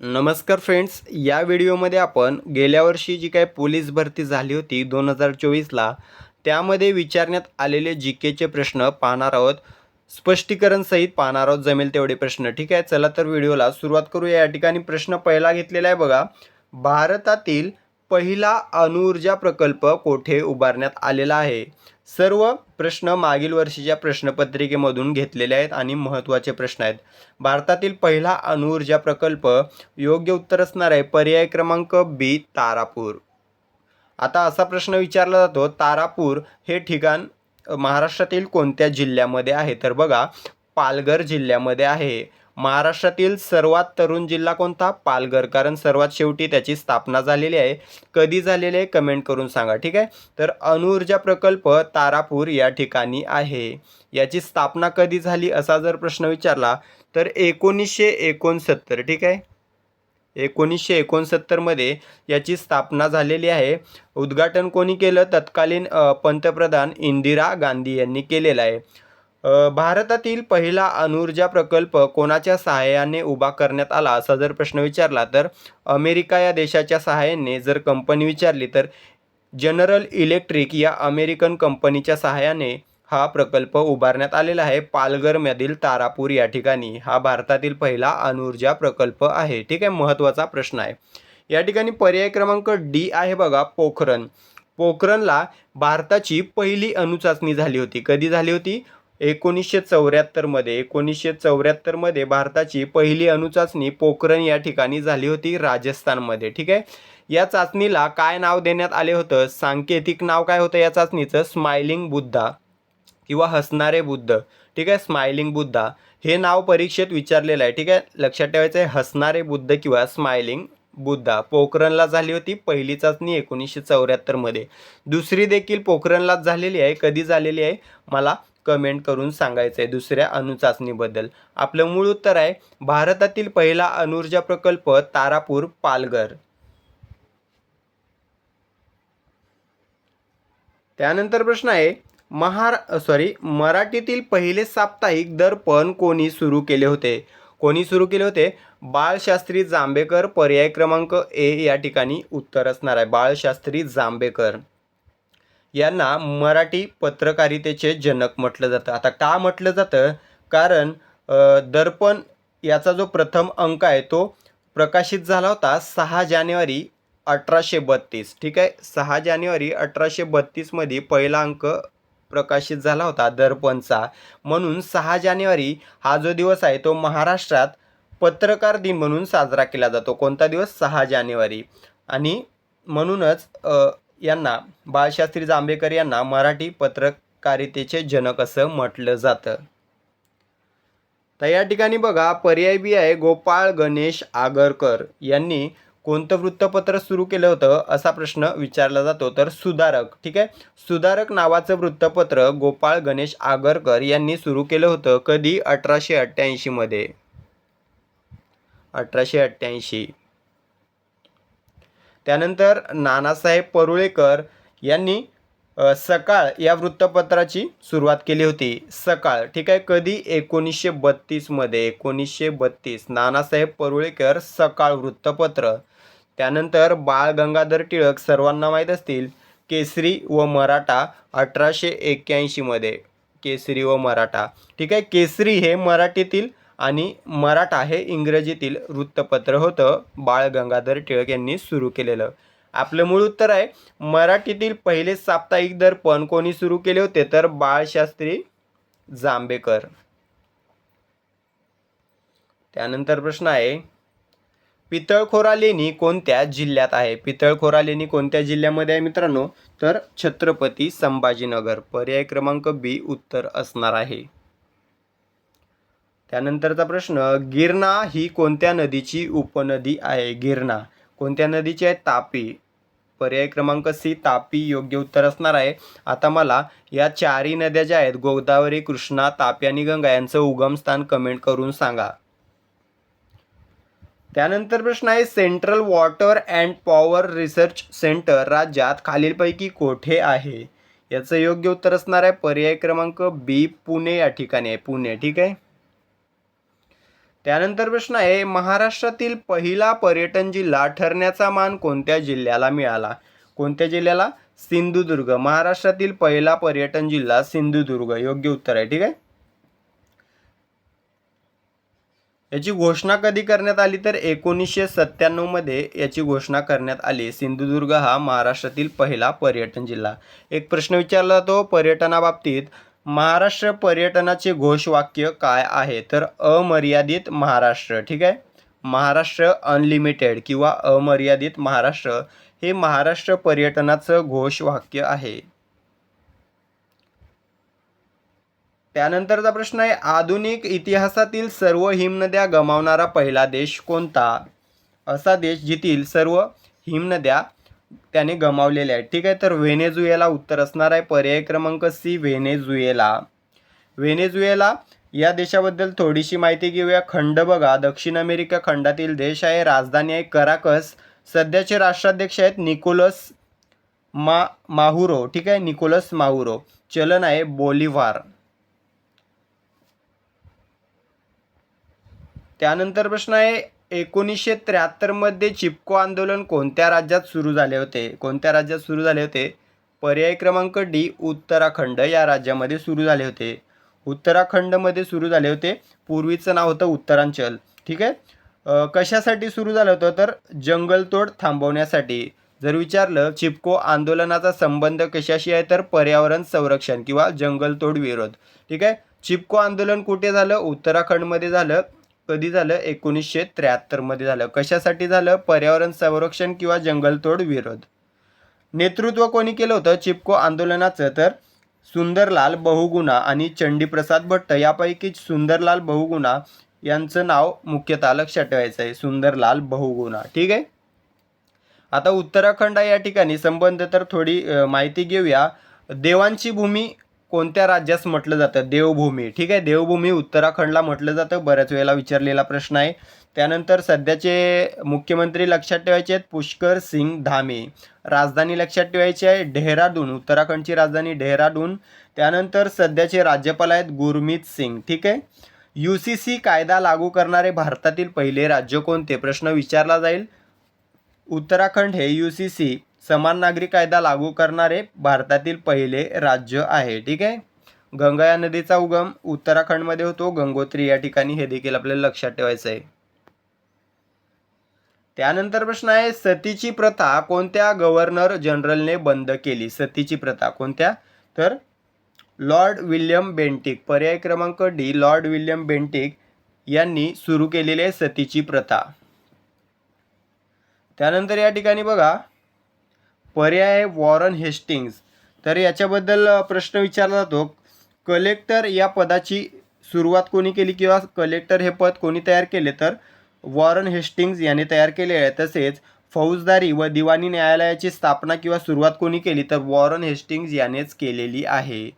नमस्कार फ्रेंड्स या व्हिडिओमध्ये आपण गेल्या वर्षी जी काय पोलीस भरती झाली होती दोन हजार चोवीसला त्यामध्ये विचारण्यात आलेले जी केचे प्रश्न पाहणार आहोत. स्पष्टीकरणसहित पाहणार आहोत जमेल तेवढे प्रश्न. ठीक आहे चला तर व्हिडिओला सुरुवात करूया. या ठिकाणी प्रश्न पहिला घेतलेला आहे बघा. भारतातील पहिला अणुऊर्जा प्रकल्प कोठे उभारण्यात आलेला आहे? सर्व प्रश्न मागील वर्षीच्या प्रश्नपत्रिकेमधून घेतलेले आहेत आणि महत्त्वाचे प्रश्न आहेत. भारतातील पहिला अणुऊर्जा प्रकल्प योग्य उत्तर असणार आहे. पर्याय क्रमांक बी तारापूर. आता असा प्रश्न विचारला जातो तारापूर हे ठिकाण महाराष्ट्रातील कोणत्या जिल्ह्यामध्ये आहे? तर बघा पालघर जिल्ह्यामध्ये आहे. महाराष्ट्रातील सर्वात तरुण जिल्हा कोणता? पालघर. कारण सर्वात शेवटी त्याची स्थापना झालेली आहे. कधी झालेली आहे? कमेंट करून सांगा. ठीक आहे? तर अणुऊर्जा प्रकल्प तारापूर या ठिकाणी आहे. याची स्थापना कधी झाली असा जर प्रश्न विचारला तर एकोणीसशे एकोणसत्तर. ठीक आहे? एकोणीसशे एकोणसत्तरमध्ये याची स्थापना झालेली आहे. उद्घाटन कोणी केलं? तत्कालीन पंतप्रधान इंदिरा गांधी यांनी केलेलं आहे. भारतातील पहिला अणुऊर्जा प्रकल्प कोणाच्या सहाय्याने उभा करण्यात आला असा जर प्रश्न विचारला तर अमेरिका या देशाच्या सहाय्याने जर कंपनी विचारली तर जनरल इलेक्ट्रिक या अमेरिकन कंपनीच्या सहाय्याने हा प्रकल्प उभारण्यात आलेला आहे. पालघरमधील तारापूर या ठिकाणी हा भारतातील पहिला अणुऊर्जा प्रकल्प आहे. ठीक आहे महत्त्वाचा प्रश्न आहे. या ठिकाणी पर्याय क्रमांक डी आहे बघा पोखरण. पोखरणला भारताची पहिली अणुचाचणी झाली होती. कधी झाली होती? एकोणीसशे चौऱ्याहत्तरमध्ये एकोणीसशे चौऱ्याहत्तरमध्ये भारताची पहिली अणुचाचणी पोखरण या ठिकाणी झाली होती राजस्थानमध्ये. ठीक आहे? या चाचणीला काय नाव देण्यात आले होतं? सांकेतिक नाव काय होतं या चाचणीचं? स्माइलिंग बुद्धा किंवा हसणारे बुद्ध. ठीक आहे? स्माइलिंग बुद्धा. हे नाव परीक्षेत विचारलेलं आहे. ठीक आहे? लक्षात ठेवायचं आहे हसणारे बुद्ध किंवा स्माइलिंग बुद्धा. पोखरणला झाली होती पहिली चाचणी एकोणीसशे चौऱ्याहत्तरमध्ये दुसरी देखील पोखरणलाच झालेली आहे कधी झालेली आहे? मला कमेंट करून सांगायचं आहे दुसऱ्या अणुचाचणीबद्दल आपलं मूळ उत्तर आहे भारतातील पहिला अणुऊर्जा प्रकल्प तारापूर पालघर. त्यानंतर प्रश्न आहे महार सॉरी मराठीतील पहिले साप्ताहिक दर्पण कोणी सुरू केले होते? कोणी सुरू केले होते? बाळशास्त्री जांभेकर पर्याय क्रमांक ए या ठिकाणी उत्तर असणार आहे. बाळशास्त्री जांभेकर. यांना मराठी पत्रकारितेचे जनक म्हटलं जातं. आता का म्हटलं जातं? कारण दर्पण याचा जो प्रथम अंक आहे तो प्रकाशित झाला होता सहा जानेवारी अठराशे बत्तीस. ठीक आहे? सहा जानेवारी अठराशे बत्तीसमध्ये पहिला अंक प्रकाशित झाला होता दर्पणचा. म्हणून सहा जानेवारी हा जो दिवस आहे तो महाराष्ट्रात पत्रकार दिन म्हणून साजरा केला जातो. कोणता दिवस? सहा जानेवारी. आणि म्हणूनच यांना बाळशास्त्री जांभेकर यांना मराठी पत्रकारितेचे जनक असं म्हटलं जातं. तर या ठिकाणी बघा पर्याय बी आहे गोपाळ गणेश आगरकर यांनी कोणतं वृत्तपत्र सुरू केलं होतं असा प्रश्न विचारला जातो. तर सुधारक ठीक आहे? सुधारक नावाचं वृत्तपत्र गोपाळ गणेश आगरकर यांनी सुरू केलं होतं कधी? अठराशे अठ्ठ्याऐंशीमध्ये अठराशे अठ्ठ्याऐंशी. त्यानंतर नानासाहेब परुळेकर यांनी सकाळ या वृत्तपत्राची सुरुवात केली होती. सकाळ ठीक आहे? कधी? एकोणीसशे बत्तीसमध्ये एकोणीसशे बत्तीस. नानासाहेब परुळेकर सकाळ वृत्तपत्र. त्यानंतर बाळ गंगाधर टिळक सर्वांना माहीत असतील केसरी व मराठा अठराशे एक्क्याऐंशीमध्ये केसरी व मराठा. ठीक आहे? केसरी हे मराठीतील आणि मराठा हे इंग्रजीतील वृत्तपत्र होतं. बाळ गंगाधर टिळक यांनी सुरू केलेलं. आपलं मूळ उत्तर आहे मराठीतील पहिले साप्ताहिक दर्पण कोणी सुरू केले होते? तर बाळशास्त्री जांभेकर. त्यानंतर प्रश्न आहे पितळखोरा लेणी कोणत्या जिल्ह्यात आहे? पितळखोरा लेणी कोणत्या जिल्ह्यामध्ये आहे मित्रांनो? तर छत्रपती संभाजीनगर. पर्याय क्रमांक बी उत्तर असणार आहे. त्यानंतरचा प्रश्न गिरणा ही कोणत्या नदीची उपनदी आहे? गिरणा कोणत्या नदीची आहे? तापी. पर्याय क्रमांक सी तापी योग्य उत्तर असणार आहे. आता मला या चारही नद्या ज्या आहेत गोदावरी कृष्णा तापी आणि गंगा यांचं उगमस्थान कमेंट करून सांगा. त्यानंतर प्रश्न आहे central water and power research centre राज्यात खालीलपैकी कोठे आहे? याचं योग्य उत्तर असणार आहे पर्याय क्रमांक बी पुणे या ठिकाणी आहे. पुणे ठीक आहे? त्यानंतर प्रश्न आहे महाराष्ट्रातील पहिला पर्यटन जिल्हा ठरण्याचा मान कोणत्या जिल्ह्याला मिळाला? कोणत्या जिल्ह्याला? सिंधुदुर्ग. महाराष्ट्रातील पहिला पर्यटन जिल्हा सिंधुदुर्ग. योग्य उत्तर आहे ठीक आहे? याची घोषणा कधी करण्यात आली तर एकोणीसशे सत्त्याण्णवमध्ये याची घोषणा करण्यात आली. सिंधुदुर्ग हा महाराष्ट्रातील पहिला पर्यटन जिल्हा. एक प्रश्न विचारला जातो पर्यटनाबाबतीत महाराष्ट्र पर्यटनाचे घोषवाक्य काय आहे? तर अमर्यादित महाराष्ट्र ठीक आहे? महाराष्ट्र अनलिमिटेड किंवा अमर्यादित महाराष्ट्र हे महाराष्ट्र पर्यटनाचं घोषवाक्य आहे. त्यानंतरचा प्रश्न आहे आधुनिक इतिहासातील सर्व हिमनद्या गमावणारा पहिला देश कोणता? असा देश जिथील सर्व हिमनद्या त्याने गमावलेले आहेत ठीक आहे तर व्हेनेझुएला उत्तर असणार आहे. पर्याय क्रमांक सी व्हेनेझुएला. व्हेनेझुएला या देशाबद्दल थोडीशी माहिती घेऊया. खंड बघा. दक्षिण अमेरिका खंडातील देश आहे. राजधानी आहे कराकस. सध्याचे राष्ट्राध्यक्ष आहेत निकोलस मा माहुरो. ठीक आहे निकोलस माहुरो. चलन आहे बोलिव्हार. त्यानंतर प्रश्न आहे एकोणीसशे त्र्याहत्तरमध्ये चिपको आंदोलन कोणत्या राज्यात सुरू झाले होते? कोणत्या राज्यात सुरू झाले होते? पर्याय क्रमांक डी उत्तराखंड या राज्यामध्ये सुरू झाले होते. उत्तराखंडमध्ये सुरू झाले होते. पूर्वीचं नाव होतं उत्तरांचल. ठीक आहे? कशासाठी सुरू झालं होतं? तर जंगलतोड थांबवण्यासाठी. जर विचारलं चिपको आंदोलनाचा संबंध कशाशी आहे? तर पर्यावरण संरक्षण किंवा जंगलतोड विरोध. ठीक आहे? चिपको आंदोलन कुठे झालं? उत्तराखंडमध्ये झालं. कधी झालं? एकोणीसशे त्र्याहत्तरमध्ये झालं. कशासाठी झालं? पर्यावरण संरक्षण किंवा जंगलतोड विरोध. नेतृत्व कोणी केलं होतं? चिपको आंदोलनाचं. तर सुंदरलाल बहुगुणा आणि चंडीप्रसाद भट्ट यापैकी सुंदरलाल बहुगुणा यांचं नाव मुख्यतः लक्षात ठेवायचं आहे. सुंदरलाल बहुगुणा. ठीक आहे? आता उत्तराखंड या ठिकाणी संबंध तर थोडी माहिती घेऊया. देवांची भूमी कोणत्या राज्यास म्हटलं जातं? देवभूमी. ठीक आहे? देवभूमी उत्तराखंडला म्हटलं जातं. बऱ्याच वेळेला विचारलेला प्रश्न आहे. त्यानंतर सध्याचे मुख्यमंत्री लक्षात ठेवायचे आहेत पुष्कर सिंग धामे. राजधानी लक्षात ठेवायची आहे डेहराडून उत्तराखंडची राजधानी डेहराडून त्यानंतर सध्याचे राज्यपाल आहेत गुरमीत सिंग. ठीक आहे? यू सी सी कायदा लागू करणारे भारतातील पहिले राज्य कोणते? प्रश्न विचारला जाईल. उत्तराखंड हे यू सी सी समान नागरिक कायदा लागू करणारे भारतातील पहिले राज्य आहे ठीक आहे? गंगा या नदीचा उगम उत्तराखंडमध्ये होतो. गंगोत्री या ठिकाणी हे देखील आपल्याला लक्षात ठेवायचं आहे. त्यानंतर प्रश्न आहे सतीची प्रथा कोणत्या गव्हर्नर जनरलने बंद केली? सतीची प्रथा कोणत्या? तर लॉर्ड विल्यम बेंटिक. पर्याय क्रमांक डी लॉर्ड विल्यम बेंटिक यांनी सुरू केलेली आहे सतीची प्रथा. त्यानंतर या ठिकाणी बघा पर्याय आहे वॉरन हेस्टिंग्स. तर याच्याबद्दल प्रश्न विचारला जातो. कलेक्टर या पदाची सुरुवात कोणी केली किंवा कलेक्टर हे पद कोणी तयार केले तर? वॉरन हेस्टिंग्ज याने तयार केले आहे. तसेच फौजदारी व दिवाणी न्यायालयाची स्थापना किंवा सुरुवात कोणी केली तर? वॉरन हेस्टिंग्ज यानेच केलेली आहे.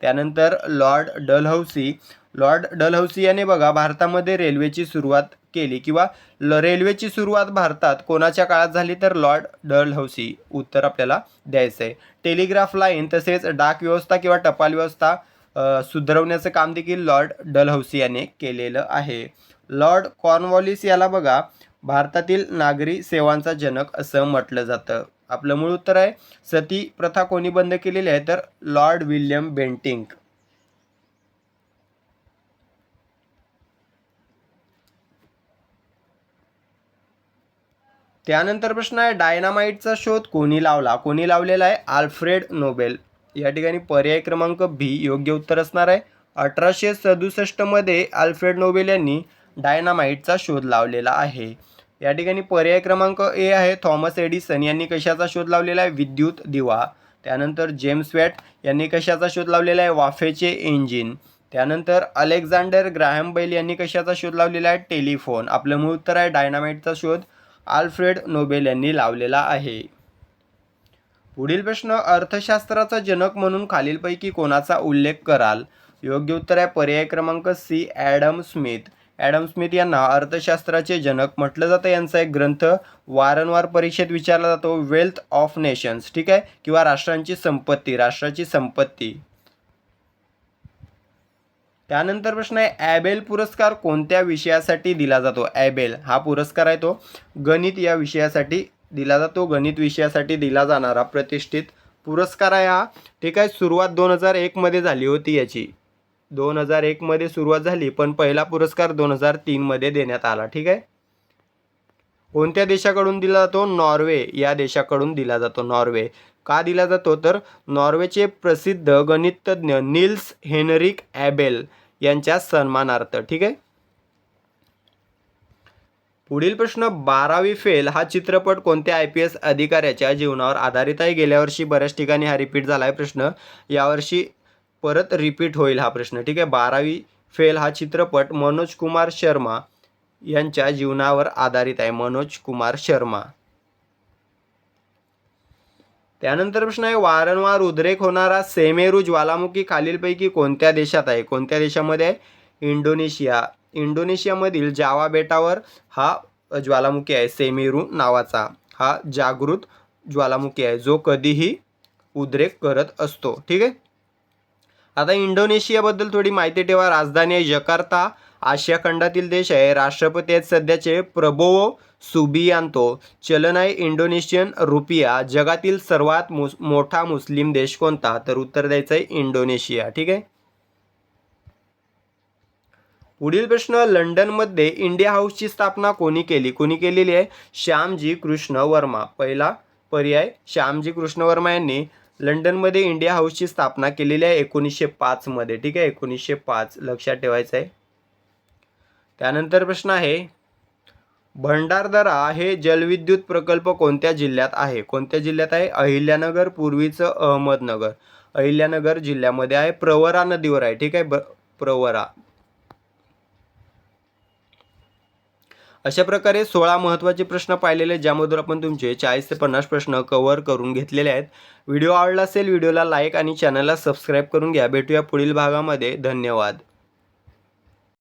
त्यानंतर लॉर्ड डलहौसी लॉर्ड डलहौसी याने बघा भारतामध्ये रेल्वेची सुरुवात केली किंवा ल रेल्वेची सुरुवात भारतात कोणाच्या काळात झाली तर लॉर्ड डलहौसी? उत्तर आपल्याला द्यायचं आहे टेलिग्राफ लाईन तसेच डाक व्यवस्था किंवा टपाल व्यवस्था सुधरवण्याचं सुधारवण्याचं काम देखील लॉर्ड डलहौसी याने केलेलं आहे. लॉर्ड कॉर्नवॉलिस याला बघा भारतातील नागरी सेवांचा जनक असं म्हटलं जातं. आपलं मूळ उत्तर आहे सती प्रथा कोणी बंद केलेली आहे तर लॉर्ड विल्यम बेंटिंक. त्यानंतर प्रश्न आहे डायनामाईटचा शोध कोणी लावला? कोणी लावलेला आहे? Alfred Nobel. या ठिकाणी पर्याय क्रमांक बी योग्य उत्तर असणार आहे. अठराशे सदुसष्टमध्ये आल्फ्रेड नोबेल यांनी डायनामाईटचा शोध लावलेला आहे. या ठिकाणी पर्याय क्रमांक ए आहे थॉमस एडिसन यांनी कशाचा शोध लावलेला आहे? विद्युत दिवा. त्यानंतर जेम्स वॅट यांनी कशाचा शोध लावलेला आहे? वाफेचे इंजिन त्यानंतर अलेक्झांडर ग्राहम बैल यांनी कशाचा शोध लावलेला आहे? टेलिफोन. आपलं मूळ उत्तर आहे डायनामाईटचा शोध आल्फ्रेड नोबेल यांनी लावलेला आहे. पुढील प्रश्न अर्थशास्त्राचा जनक म्हणून खालीलपैकी कोणाचा उल्लेख कराल? योग्य उत्तर आहे पर्याय क्रमांक C Adam Smith. Adam Smith यांना अर्थशास्त्राचे जनक म्हटलं जातं. यांचा एक ग्रंथ वारंवार परीक्षेत विचारला जातो वेल्थ ऑफ नेशन्स ठीक आहे? किंवा राष्ट्रांची संपत्ती राष्ट्राची संपत्ती. त्यानंतर प्रश्न आहे ॲबेल पुरस्कार कोणत्या विषयासाठी दिला जातो? ॲबेल हा पुरस्कार आहे तो. गणित या विषयासाठी दिला जातो. गणित विषयासाठी दिला जाणारा प्रतिष्ठित पुरस्कार आहे हा. ठीक आहे सुरुवात दोन हजार एकमध्ये झाली होती याची. दोन हजार एकमध्ये सुरुवात झाली पण पहिला पुरस्कार दोन हजार तीनमध्ये देण्यात आला. ठीक आहे? कोणत्या देशाकडून दिला जातो? नॉर्वे. या देशाकडून दिला जातो नॉर्वे. का दिला जातो? तर नॉर्वेचे प्रसिद्ध गणितज्ञ निल्स हेनरिक ॲबेल यांच्या सन्मानार्थ. ठीक आहे? पुढील प्रश्न बारावी फेल हा चित्रपट कोणत्या आय पी एस अधिकाऱ्याच्या जीवनावर आधारित आहे? गेल्या वर्षी बऱ्याच ठिकाणी हा रिपीट झाला आहे प्रश्न. यावर्षी परत रिपीट होईल हा प्रश्न. ठीक आहे? बारावी फेल हा चित्रपट मनोज कुमार शर्मा यांच्या जीवनावर आधारित आहे. मनोज कुमार शर्मा. त्यानंतर प्रश्न आहे वारंवार उद्रेक होणारा सेमेरू ज्वालामुखी खालीलपैकी कोणत्या देशात आहे? कोणत्या देशामध्ये आहे? इंडोनेशिया. इंडोनेशियामधील जावा बेटावर हा ज्वालामुखी आहे सेमेरू नावाचा. हा जागृत ज्वालामुखी आहे जो कधीही उद्रेक करत असतो. ठीक आहे? आता इंडोनेशियाबद्दल थोडी माहिती ठेवा. राजधानी आहे जकार्ता. आशिया खंडातील देश आहे. राष्ट्रपती आहेत सध्याचे प्रबोवो सुबियांतो. चलन आहे इंडोनेशियन रुपिया. जगातील सर्वात मुस मोठा मुस्लिम देश कोणता? तर उत्तर द्यायचं आहे इंडोनेशिया. ठीक आहे? पुढील प्रश्न लंडनमध्ये इंडिया हाऊसची स्थापना कोणी केली? कोणी केलेली आहे? श्यामजी कृष्ण वर्मा. पहिला पर्याय श्यामजी कृष्ण वर्मा यांनी लंडनमध्ये इंडिया हाऊसची स्थापना केलेली आहे एकोणीसशे पाचमध्ये ठीक आहे? एकोणीसशे पाच. लक्षात ठेवायचं आहे त्यानंतर प्रश्न आहे भंडारदरा हे जलविद्युत प्रकल्प कोणत्या जिल्ह्यात आहे? कोणत्या जिल्ह्यात आहे? अहिल्यानगर पूर्वीचं अहमदनगर. अहिल्यानगर जिल्ह्यामध्ये आहे प्रवरा नदीवर आहे. ठीक आहे? प्रवरा. अशा प्रकारे सोळा महत्त्वाचे प्रश्न पाहिलेले ज्यामधून आपण तुमचे चाळीस ते पन्नास प्रश्न कव्हर करून घेतलेले आहेत. व्हिडिओ आवडला असेल व्हिडिओला लाईक आणि चॅनलला सबस्क्राईब करून घ्या. भेटूया पुढील भागामध्ये. धन्यवाद.